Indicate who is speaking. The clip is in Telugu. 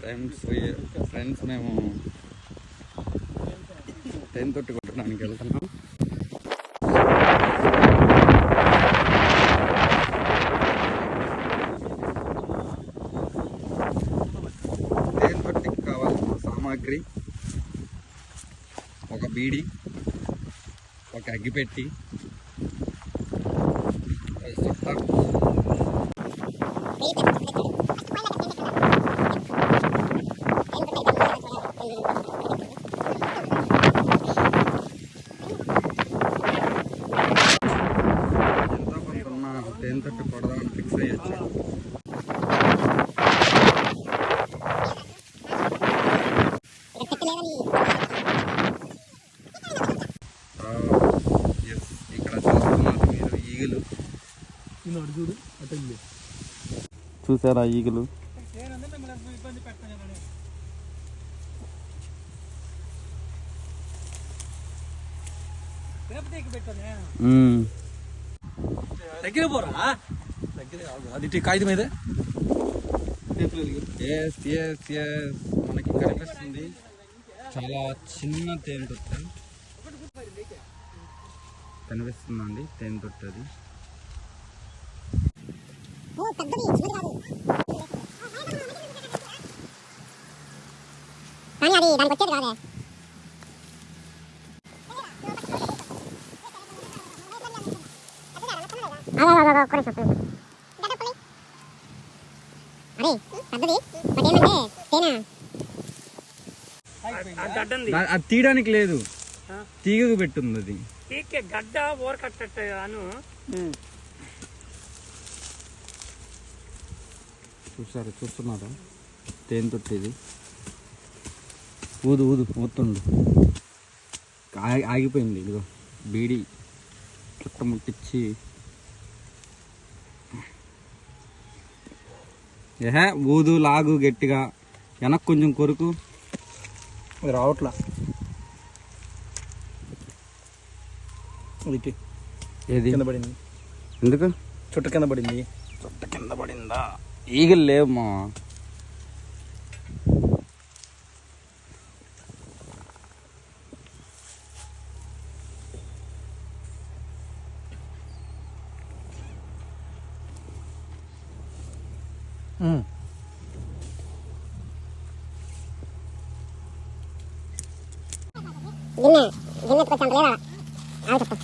Speaker 1: ఫ్రెండ్స్ ఫ్రెండ్స్ మేము టెన్ తొట్టి కొట్టడానికి వెళ్తున్నాం. తేన్ తొట్టికి కావాల్సిన సామాగ్రి. ఒక బీడి ఒక అగ్గిపెట్టి ఒక తేన్ తొట్టి కొడదామని ఫిక్స్ అయ్యొచ్చు. ఎస్ ఇక్కడ చూస్తున్నారు మీరు ఈగలు.
Speaker 2: చూడు అటు
Speaker 1: చూసారా ఈగలు?
Speaker 2: పెట్టానే. దగ్గర పోరా దగ్గర అది ఇటు కాగితం మీద
Speaker 1: ఎస్ ఎస్ ఎస్ మనకి కనిపిస్తుంది. చాలా చిన్న తేనె తొట్టు. కనిపిస్తుందండి తేనె తొట్టు అది.
Speaker 3: కానీ అది దానికి వచ్చేది కాదే కొనేసాం అరే పెద్దది బట్ ఏమంటే తేనె?
Speaker 2: గడ్డంది.
Speaker 1: దా- అది తీయడానికి లేదు. తీగకు పెట్టుంది అది
Speaker 2: గడ్డ ఊరకట్టట్ట అను.
Speaker 1: చూసారు చూస్తున్నారా? తేనె తొట్టు ఇది ఊదు ఊదు ఊతుండు ఆగి- ఆగిపోయింది ఇదిగో బీడి. చుట్ట ఏహే ఊదు లాగు గట్టిగా. వెనక్కి కొంచెం కొరుకు.
Speaker 2: అది రావట్లా.
Speaker 1: ఏది?
Speaker 2: కింద పడింది.
Speaker 1: ఎందుకు?
Speaker 2: చుట్ట కింద పడింది.
Speaker 1: చుట్ట కింద పడిందా? ఈగలు లేవమ్మా
Speaker 3: Mm. Dengar, dengar tu macam berera. Apa.